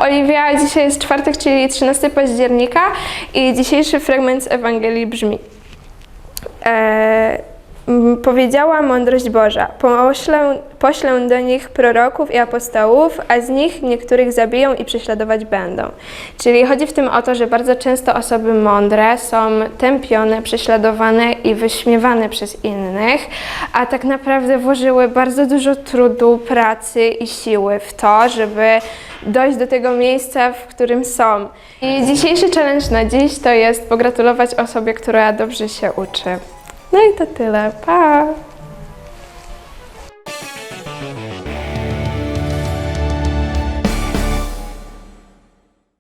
Oliwia. Dzisiaj jest czwartek, czyli 13 października i dzisiejszy fragment z Ewangelii brzmi. E, m, powiedziała mądrość Boża: poślę, poślę do nich proroków i apostołów, a z nich niektórych zabiją i prześladować będą. Czyli chodzi w tym o to, że bardzo często osoby mądre są tępione, prześladowane i wyśmiewane przez innych, a tak naprawdę włożyły bardzo dużo trudu, pracy i siły w to, żeby dojść do tego miejsca, w którym są. I dzisiejszy challenge na dziś to jest pogratulować osobie, która dobrze się uczy. No i to tyle. Pa!